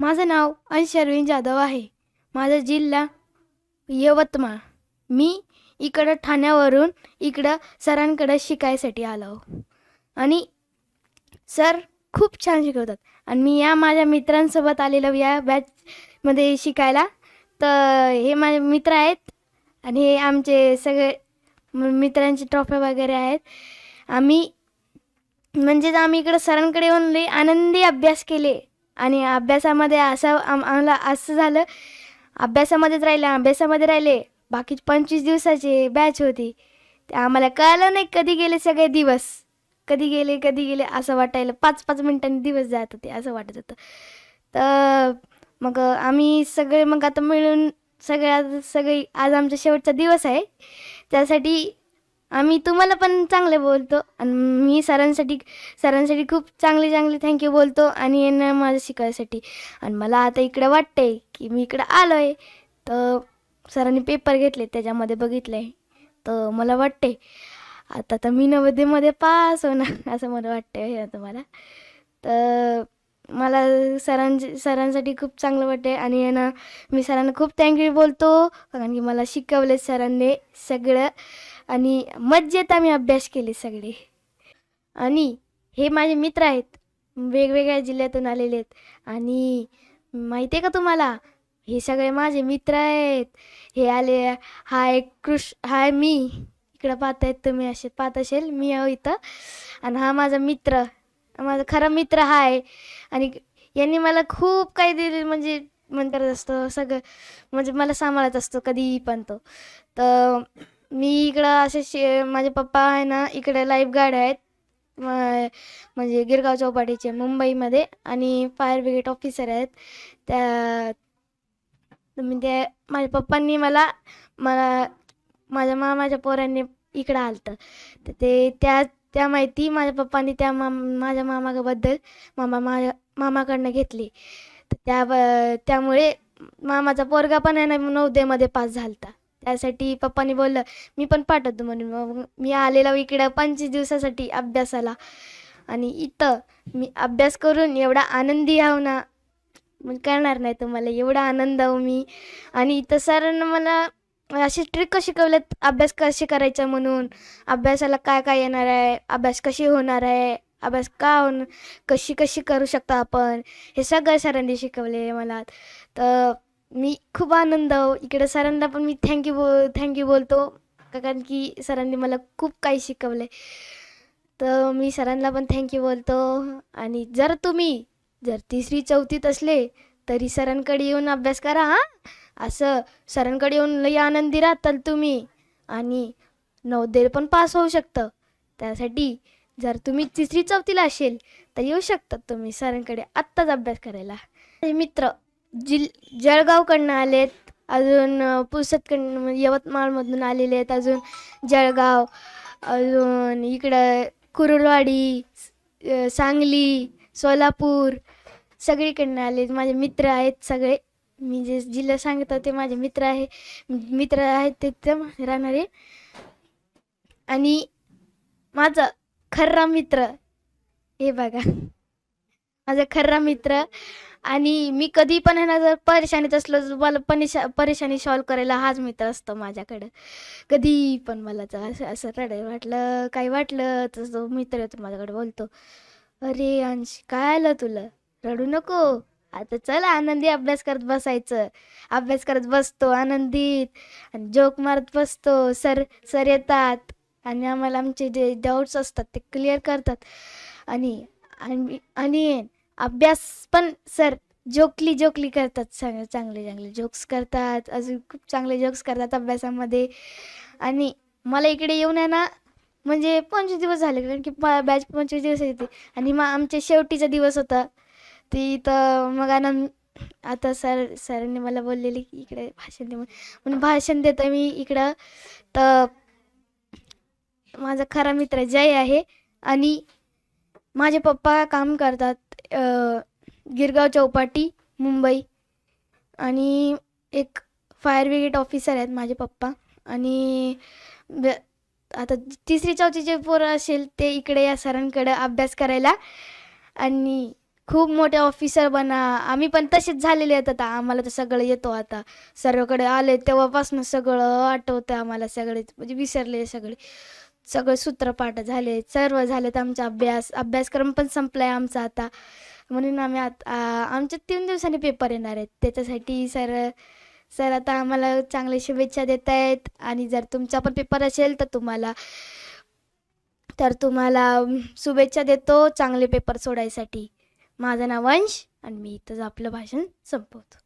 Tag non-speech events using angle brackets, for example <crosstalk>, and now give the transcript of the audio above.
माझं नाव अंश अरविंद जाधव आहे. माझा जिल्हा यवतमाळ. मी इकडं ठाण्यावरून इकडं सरांकडं शिकायसाठी आलो आणि सर खूप छान शिकवतात. आणि मी या माझ्या मित्रांसोबत आलेलो या बॅचमध्ये शिकायला. तर हे माझे मित्र आहेत. आणि हे आमचे सगळे मित्रांची मित्रांचे वगैरे आहेत. आम्ही म्हणजेच आम्ही इकडं सरांकडे येऊन लई आनंदी अभ्यास केले. आणि अभ्यासामध्ये असं आम आम्हाला असं झालं अभ्यासामध्येच राहिले अभ्यासामध्ये राहिले बाकी पंचवीस दिवसाची बॅच होती. ते आम्हाला कळलं नाही कधी गेले सगळे दिवस. कधी गेले कधी गेले असं वाटायला पाच पाच मिनिटांनी दिवस जात होते असं वाटत होतं. तर मग आम्ही सगळे मग आता मिळून सगळ्या सगळी आज आमचा शेवटचा दिवस आहे. त्यासाठी आम्ही तुम्हाला पण चांगले बोलतो आणि मी सरांसाठी सरांसाठी खूप चांगले चांगले थँक्यू बोलतो आणि यांना माझं शिकायसाठी. आणि मला आता इकडं वाटतंय की मी इकडं आलो आहे तर सरांनी पेपर घेतले त्याच्यामध्ये बघितलं आहे तर मला वाटते आता तर मी नवदेमध्ये पास होणार <laughs> असं मला वाटतं हे हो तुम्हाला. तर मला सरांचे सरांसाठी खूप चांगलं वाटते आणि यांना मी सरांना खूप थँक्यू बोलतो. कारण की मला शिकवले सरांनी सगळं. आणि मज्जेत आम्ही अभ्यास केले सगळे. आणि हे माझे मित्र आहेत वेगवेगळ्या जिल्ह्यातून आलेले आहेत. आणि माहिती आहे का तुम्हाला? हे सगळे माझे मित्र आहेत. हे आले हाय कृष हाय मी. इकडं पाहतायत तुम्ही असे पाहत असेल मी आहो इथं. आणि हा माझा मित्र माझा खरा मित्र हा आहे आणि यांनी मला खूप काही दिले म्हणजे मन करत असतो सगळं म्हणजे मला सांभाळत असतो कधीही पण तो. तर मी इकडं असे शे माझे पप्पा आहे ना इकडे लाईफ गार्ड आहेत. म- म्हणजे गिरगाव चौपाटीचे मुंबईमध्ये. आणि फायर ब्रिगेड ऑफिसर आहेत. त्या म्हणजे मी माझ्या पप्पांनी मला मला माझ्या मामाच्या पोरांनी इकडं आलतं. तर ते त्या त्या माहिती माझ्या पप्पांनी त्या मा माझ्या मामाबद्दल मामा माझ्या मामाकडनं घेतली. तर त्या त्यामुळे मामाचा पोरगा पण आहे ना नवोदयमध्ये पास झालता. त्यासाठी पप्पांनी बोललं मी पण पाठवतो म्हणून. मग मी आलेला इकडं पंचवीस दिवसासाठी अभ्यासाला. आणि इथं मी अभ्यास करून एवढा आनंदी आहो ना मग करणार नाही तुम्हाला एवढा आनंद आहो मी. आणि इथं सरांना मला अशी ट्रिक शिकवल्यात अभ्यास कसे करायचा म्हणून? अभ्यासाला काय काय येणार आहे? अभ्यास कशी होणार आहे? अभ्यास का होण कशी कशी करू शकता आपण? हे सगळं सरांनी शिकवले मला. तर मी खूप आनंद इकडे सरांना पण मी थँक्यू बो थँक्यू बोलतो. का- कारण की सरांनी मला खूप काही शिकवलं तर मी सरांना पण थँक्यू बोलतो. आणि जर तुम्ही जर तिसरी चौथीत असले तरी सरांकडे येऊन अभ्यास करा हां. असं सरांकडे येऊन लई आनंदी राहताल तुम्ही. आणि नवदेर पण पास होऊ शकतं. त्यासाठी जर तुम्ही तिसरी चौथीला असेल तर येऊ शकतात तुम्ही सरांकडे आत्ताच अभ्यास करायला. मित्र जिल जळगावकडनं आलेत. अजून अं, पुसदकडनं म्हणजे यवतमाळमधून आलेले आहेत. अजून जळगाव अजून इकडं कुरुलवाडी सांगली सोलापूर सगळीकडनं आले माझे मित्र आहेत सगळे. मी जे जिल्हा सांगत होते माझे मित्र आहे. मित्र आहेत तिथं राहणारे. आणि माझा खर्रा मित्र हे बघा. माझा खर्रा मित्र आणि मी कधी पण आहे ना जर परेशानीत असलो तर मला परेशा परेशानी सॉल्व करायला हाच मित्र असतो माझ्याकडं. कधी पण मला तर असं असं रडायला वाटलं काही वाटलं तर तो मित्र येतो माझ्याकडे बोलतो अरे अंश काय आलं तुला? रडू नको. आता चल आनंदी अभ्यास करत बसायचं. अभ्यास करत बसतो आनंदीत आणि जोक मारत बसतो. सर सर येतात आणि आम्हाला आमचे जे डाऊट्स असतात ते क्लिअर करतात. आणि आणि आणि अभ्यास पण सर जोकली जोकली करतात सगळे चांगले चांगले. जोक्स करतात अजून खूप चांगले जोक्स करतात अभ्यासामध्ये. आणि मला इकडे येऊन आहे ना म्हणजे पंचवीस दिवस झाले कारण की बॅच पंचवीस दिवस येते. आणि मग आमच्या शेवटीचा दिवस होता. ती तर मग आनंद आता सर सरांनी मला बोललेले की इकडे भाषण दे म्हणून. भाषण देतो मी इकडं. तर माझा खरा मित्र जय आहे. आणि माझे पप्पा काम करतात. गिरगाव चौपाटी मुंबई आणि एक फायर ब्रिगेड ऑफिसर आहेत माझे पप्पा आणि ब- आता तिसरी चौथीचे पोरं असेल ते इकडे या सरांकडे अभ्यास करायला आणि खूप मोठे ऑफिसर बना. आम्ही पण तसेच झालेले आहेत आता. आम्हाला तर सगळं येतो आता. सर्वकडे आले तेव्हापासून सगळं आठवतं आम्हाला सगळे. म्हणजे विसरले सगळे. सगळं सूत्रपाठ झाले सर्व झालेत आमचा अभ्यास अभ्यासक्रम पण संपलाय आमचा आता. म्हणून आम्ही आता आमच्या तीन दिवसांनी पेपर येणार आहेत. त्याच्यासाठी सर सर आता आम्हाला चांगले शुभेच्छा देत आहेत आणि जर तुमचा पण पेपर असेल तर तुम्हाला तर तुम्हाला शुभेच्छा देतो चांगले पेपर सोडायसाठी. माझं नाव वंश आणि मी इथंच आपलं भाषण संपवतो.